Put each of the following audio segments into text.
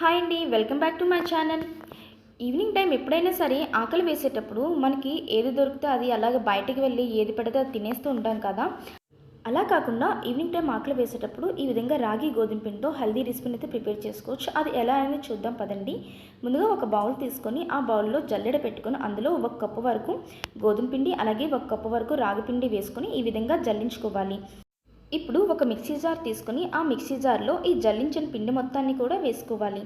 Hi అండి welcome back to my channel. Evening time ఎప్పుడైనా సరే ఆకలి వేసేటప్పుడు మనకి ఏది దొరికితే అది అలాగే బయటికి వెళ్ళి ఏది పడితే అది తినేస్తూ ఉంటాం కదా. అలా కాకుండా ఈవినింగ్ టైం ఆకలి వేసేటప్పుడు ఈ విధంగా రాగి గోధుమ పిండితో హెల్దీ రెసిపీని అయితే ప్రిపేర్ చేసుకోవచ్చు. అది ఎలా అనేది చూద్దాం పదండి. ముందుగా ఒక బౌల్ తీసుకొని ఆ బౌల్లో జల్లెడ పెట్టుకొని అందులో ఒక కప్పు వరకు గోధుమ పిండి అలాగే ఒక కప్పు వరకు రాగి పిండి వేసుకొని ఈ విధంగా జల్లించుకోవాలి. ఇప్పుడు ఒక మిక్సీ జార్ తీసుకొని ఆ మిక్సీ జార్లో ఈ జల్లించిన పిండి మొత్తాన్ని కూడా వేసుకోవాలి.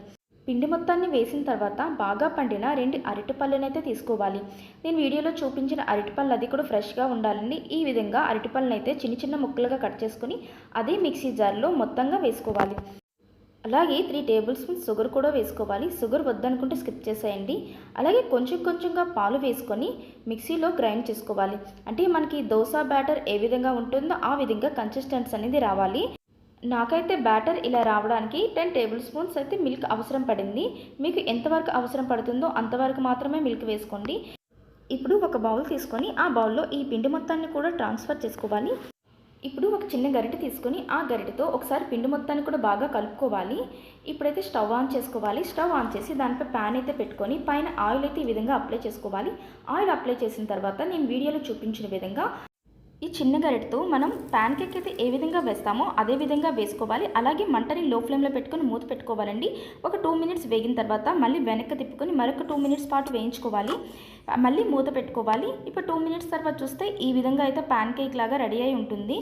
పిండి మొత్తాన్ని వేసిన తర్వాత బాగా పండిన రెండు అరటిపళ్ళనైతే తీసుకోవాలి. నేను వీడియోలో చూపించిన అరటిపళ్ళు అది కూడా ఫ్రెష్గా ఉండాలండి. ఈ విధంగా అరటిపళ్ళనైతే అయితే చిన్న చిన్న ముక్కలుగా కట్ చేసుకొని అదే మిక్సీ జార్లో మొత్తంగా వేసుకోవాలి. అలాగే త్రీ టేబుల్ స్పూన్ షుగర్ కూడా వేసుకోవాలి. షుగర్ వద్దనుకుంటే స్కిప్ చేసేయండి. అలాగే కొంచెం కొంచెంగా పాలు వేసుకొని మిక్సీలో గ్రైండ్ చేసుకోవాలి. అంటే మనకి దోశ బ్యాటర్ ఏ విధంగా ఉంటుందో ఆ విధంగా కన్సిస్టెన్సీ అనేది రావాలి. నాకైతే బ్యాటర్ ఇలా రావడానికి టెన్ టేబుల్ స్పూన్స్ అయితే మిల్క్ అవసరం పడింది. మీకు ఎంతవరకు అవసరం పడుతుందో అంతవరకు మాత్రమే మిల్క్ వేసుకోండి. ఇప్పుడు ఒక బౌల్ తీసుకొని ఆ బౌల్లో ఈ పిండి మొత్తాన్ని కూడా ట్రాన్స్ఫర్ చేసుకోవాలి. ఇప్పుడు ఒక చిన్న గరిటె తీసుకొని ఆ గరిటెతో ఒకసారి పిండి మొత్తాన్ని కూడా బాగా కలుపుకోవాలి. ఇప్పుడైతే స్టవ్ ఆన్ చేసుకోవాలి. స్టవ్ ఆన్ చేసి దానిపై ప్యాన్ అయితే పెట్టుకొని పైన ఆయిల్ అయితే ఈ విధంగా అప్లై చేసుకోవాలి. ఆయిల్ అప్లై చేసిన తర్వాత నేను వీడియోలో చూపించిన విధంగా ఈ చిన్న గరిటతో మనం ప్యాన్ కేక్ అయితే ఏ విధంగా వేస్తామో అదే విధంగా వేసుకోవాలి. అలాగే మంటని లో ఫ్లేమ్లో పెట్టుకొని మూత పెట్టుకోవాలండి. ఒక టూ మినిట్స్ వేగిన తర్వాత మళ్ళీ వెనక్కి తిప్పుకొని మరొక టూ మినిట్స్ పాటు వేయించుకోవాలి. మళ్ళీ మూత పెట్టుకోవాలి. ఇప్పుడు టూ మినిట్స్ తర్వాత చూస్తే ఈ విధంగా అయితే ప్యాన్ కేక్ లాగా రెడీ అయి ఉంటుంది.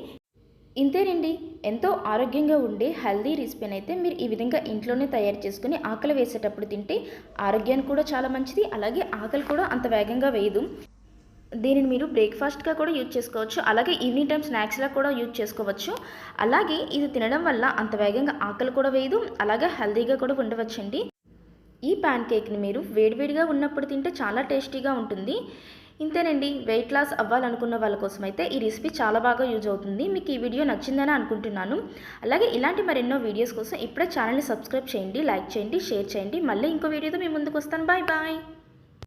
ఇంతేనండి. ఎంతో ఆరోగ్యంగా ఉండే హెల్దీ రెసిపీని అయితే మీరు ఈ విధంగా ఇంట్లోనే తయారు చేసుకుని ఆకలి వేసేటప్పుడు తింటే ఆరోగ్యానికి కూడా చాలా మంచిది. అలాగే ఆకలి కూడా అంత వేగంగా వేయదు. దీనిని మీరు బ్రేక్ఫాస్ట్గా కూడా యూజ్ చేసుకోవచ్చు. అలాగే ఈవినింగ్ టైం స్నాక్స్లా కూడా యూజ్ చేసుకోవచ్చు. అలాగే ఇది తినడం వల్ల అంత వేగంగా ఆకలి కూడా వేయదు. అలాగే హెల్దీగా కూడా ఉండవచ్చండి. ఈ ప్యాన్ కేక్ని మీరు వేడివేడిగా ఉన్నప్పుడు తింటే చాలా టేస్టీగా ఉంటుంది. ఇంతేనండి. వెయిట్ లాస్ అవ్వాలనుకున్న వాళ్ళ కోసం అయితే ఈ రెసిపీ చాలా బాగా యూజ్ అవుతుంది. మీకు ఈ వీడియో నచ్చిందని అనుకుంటున్నాను. అలాగే ఇలాంటి మరెన్నో వీడియోస్ కోసం ఇప్పుడే ఛానల్ని సబ్స్క్రైబ్ చేయండి లైక్ చేయండి షేర్ చేయండి. మళ్ళీ ఇంకో వీడియోతో మీ ముందుకు వస్తాను. Bye bye.